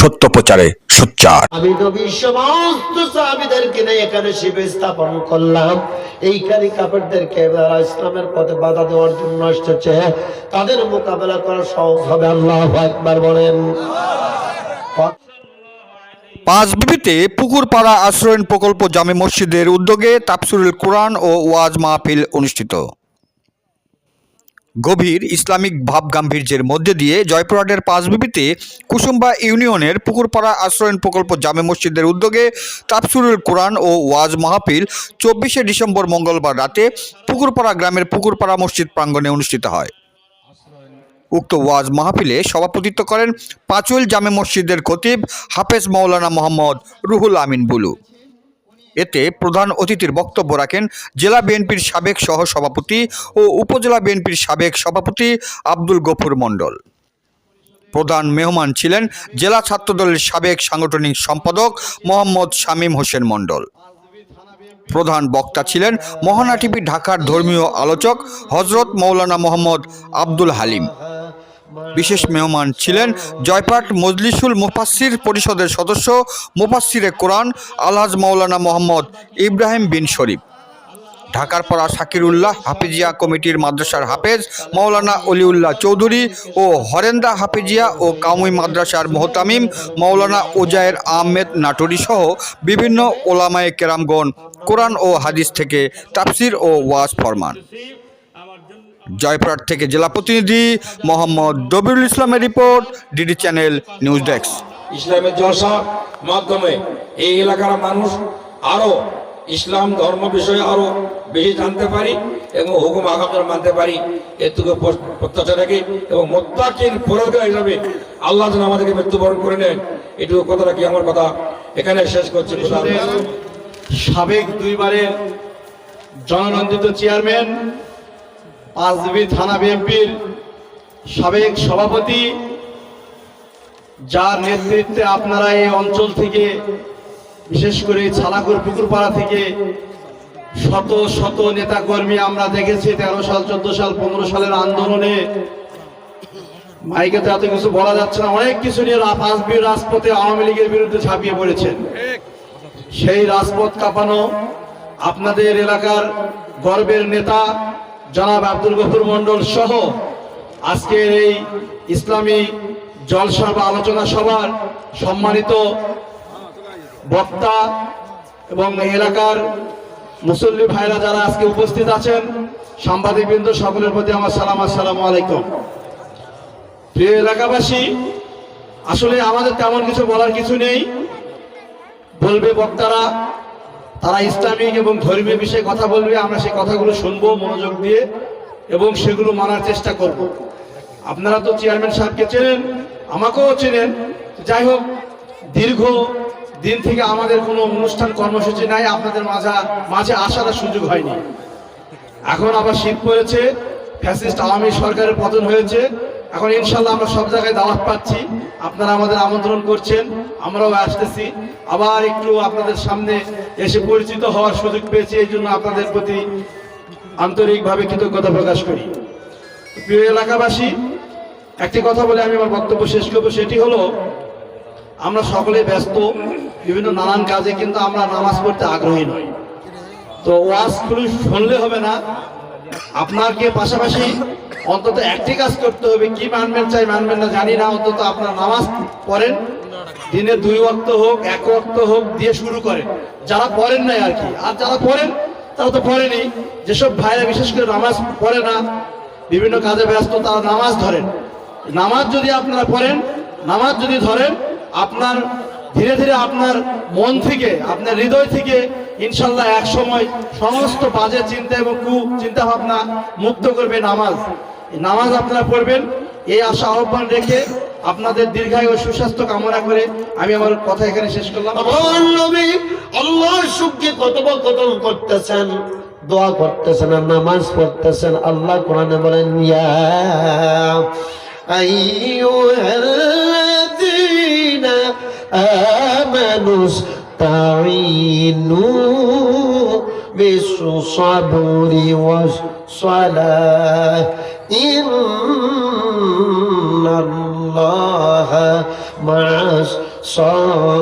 সত্য প্রচারে সোচ্চার। আমি নবীর সমস্ত সাহাবিদেরকে নিয়ে এখানে শিবে স্থাপন করলাম। এইখানে কাপড়দেরকে যারা ইসলামের পথে বাধা দেওয়ার জন্য এসেছে তাদের মোকাবেলা করা সহজ হবে আল্লাহ একবার বলেন। পাঁচ বিবিতে পুকুরপাড়া আশ্রয়ণ প্রকল্প জামে মসজিদের উদ্যোগে তাফসিরুল কোরআন ও ওয়াজ মাহফিল অনুষ্ঠিত। গভীর ইসলামিক ভাব গাম্ভীর্যের মধ্যে দিয়ে জয়পুরহাটের পাঁচবিবিতে কুসুম্বা ইউনিয়নের পুকুরপাড়া আশ্রয়ণ প্রকল্প জামে মসজিদের উদ্যোগে তাফসিরুল কোরআন ও ওয়াজ মাহফিল চব্বিশে ডিসেম্বর মঙ্গলবার রাতে পুকুরপাড়া গ্রামের পুকুরপাড়া মসজিদ প্রাঙ্গণে অনুষ্ঠিত হয়। উক্ত ওয়াজ মাহফিলে সভাপতিত্ব করেন পাঁচুল জামে মসজিদের খতিব হাফেজ মাওলানা মোহাম্মদ রুহুল আমিন বুলু। এতে প্রধান অতিথির বক্তব্য রাখেন জেলা বিএনপির সাবেক সহ সভাপতি ও উপজেলা বিএনপির সাবেক সভাপতি আব্দুল গফুর মণ্ডল। প্রধান মেহমান ছিলেন জেলা ছাত্রদলের সাবেক সাংগঠনিক সম্পাদক মোহাম্মদ শামীম হোসেন মণ্ডল। প্রধান বক্তা ছিলেন মহানা টিভি ঢাকার ধর্মীয় আলোচক হজরত মৌলানা মোহাম্মদ আব্দুল হালিম। বিশেষ মেহমান ছিলেন জয়পাট মজলিসুল মুফাসির পরিষদের সদস্য মুফাসসিরে কোরআন আলহাজ মাওলানা মোহাম্মদ ইব্রাহিম বিন শরীফ। ঢাকার পড়া শাকিরুল্লাহ হাফিজিয়া কমিটির মাদ্রাসার হাফেজ মৌলানা অলিউল্লাহ চৌধুরী ও হরেন্দা হাফিজিয়া ও কামুই মাদ্রাসার মোহতামিম মৌলানা ওজায়ের আহমেদ নাটুরি সহ বিভিন্ন ওলামায়ে কেরামগণ কোরআন ও হাদিস থেকে তাফসির ও ওয়াজ ফরমান। জয়পুরহাট থেকে জেলা প্রতিনিধি মোহাম্মদ দবিরুল ইসলামের report DD channel news desk. ইসলামের জলসা মাধ্যমে এই এলাকার মানুষ আরও ইসলাম ধর্ম বিষয়ে আরও বেশি জানতে পারি এবং হুকুম আগাম মানতে পারি। এটুকু প্র- প্রত্যাশা রাখি এবং মোত্তাকির পরোধা হিসাবে আল্লাহ যেন আমাদেরকে মৃত্যুবরণ করে নেন। এটুকু কথা রাখি আমার কথা এখানে শেষ করছি। সাবেক দুইবারের জননন্দিত চেয়ারম্যান পাঁচবি থানা বিএনপির সাবেক সভাপতি, যার নেতৃত্বে আপনারা এই অঞ্চল থেকে, বিশেষ করে ছালাকুর পুকুরপাড়া থেকে শত শত নেতা কর্মী আমরা দেখেছি তেরো সাল, চোদ্দ সাল, পনেরো সালের আন্দোলনে। মাইকে তো এত কিছু বলা যাচ্ছে না, অনেক কিছু নিয়ে পাঁচবি রাজপথে আওয়ামী লীগের বিরুদ্ধে ঝাঁপিয়ে পড়েছেন। সেই রাজপথ কাঁপানো আপনাদের এলাকার গর্বের নেতা জনাব আব্দুল গফুর মন্ডল সহ আজকের এই ইসলামী জলসা বা আলোচনা সভার সম্মানিত বক্তা এবং এলাকার মুসল্লি ভাইরা যারা আজকে উপস্থিত আছেন, সাংবাদিকবৃন্দ সকলের প্রতি আমার সালাম, আসসালামু আলাইকুম। প্রিয় এলাকাবাসী, আসলে আমাদের তেমন কিছু বলার কিছু নেই। বলবে বক্তারা তারা ইসলামিক এবং ধর্মীয় বিষয়ে কথা বলবে, আমরা সেই কথাগুলো শুনব মনোযোগ দিয়ে এবং সেগুলো মানার চেষ্টা করব। আপনারা তো চেয়ারম্যান সাহেবকে চেনেন, আমাকেও চেনেন। যাই হোক, দীর্ঘ দিন থেকে আমাদের কোনো অনুষ্ঠান কর্মসূচি নাই, আপনাদের মাঝে মাঝে আসার সুযোগ হয়নি। এখন আবার শীত পড়েছে, ফ্যাসিস্ট আওয়ামী সরকারের পতন হয়েছে। এখন ইনশাল্লাহ আমরা সব জায়গায় দাওয়াত পাচ্ছি। আপনারা আমাদের আমন্ত্রণ করছেন, আমরাও আসতেছি। আবার একটু আপনাদের সামনে এসে পরিচিত হওয়ার সুযোগ পেয়েছি, এই জন্য আপনাদের প্রতি আন্তরিকভাবে কৃতজ্ঞতা প্রকাশ করি। প্রিয় এলাকাবাসী, একটি কথা বলে আমি আমার বক্তব্য শেষ করব, সেটি হলো, আমরা সকলে ব্যস্ত, বিভিন্ন নানান কাজে, কিন্তু আমরা নামাজ পড়তে আগ্রহী নই। তো ওয়াজ শুনলে হবে না আপনাকে পাশাপাশি অন্তত একটি কাজ করতে হবে। কি মানবেন চাই মানবেন না জানি না, অন্তত আপনার নামাজ পড়েন। দিনে দুই ওয়াক্ত হোক, এক ওয়াক্ত হোক দিয়ে শুরু করেন। যারা পড়েন নাই আর কি। আর যারা পড়েন, তারা তো পড়েনি। যেসব ভাইরা বিশেষ করে নামাজ পড়ে না, বিভিন্ন কাজে ব্যস্ত, তারা নামাজ ধরেন। নামাজ যদি আপনারা পড়েন, নামাজ যদি ধরেন, আপনার ধীরে ধীরে আপনার মন থেকে, আপনার হৃদয় থেকে ইনশাল্লাহ এক সময় সমস্ত বাজে চিন্তা এবং কু চিন্তা ভাবনা মুক্ত করবে নামাজ। নামাজ আপনারা পড়বেন। এই আশা আহ্বান রেখে আপনাদের দীর্ঘায়ু সুস্বাস্থ্য কামনা করে আমি আমার কথা এখানে শেষ করলাম। আল্লাহর সুখকে কথোপকথন করতেছেন, দোয়া করতেছেন আর নামাজ পড়তেছেন। আল্লাহ কোরআনে বলেন, ইয়া আইয়ুহাল্লাযীনা আমানু بالصبر والصلاة إن الله مع الصابرين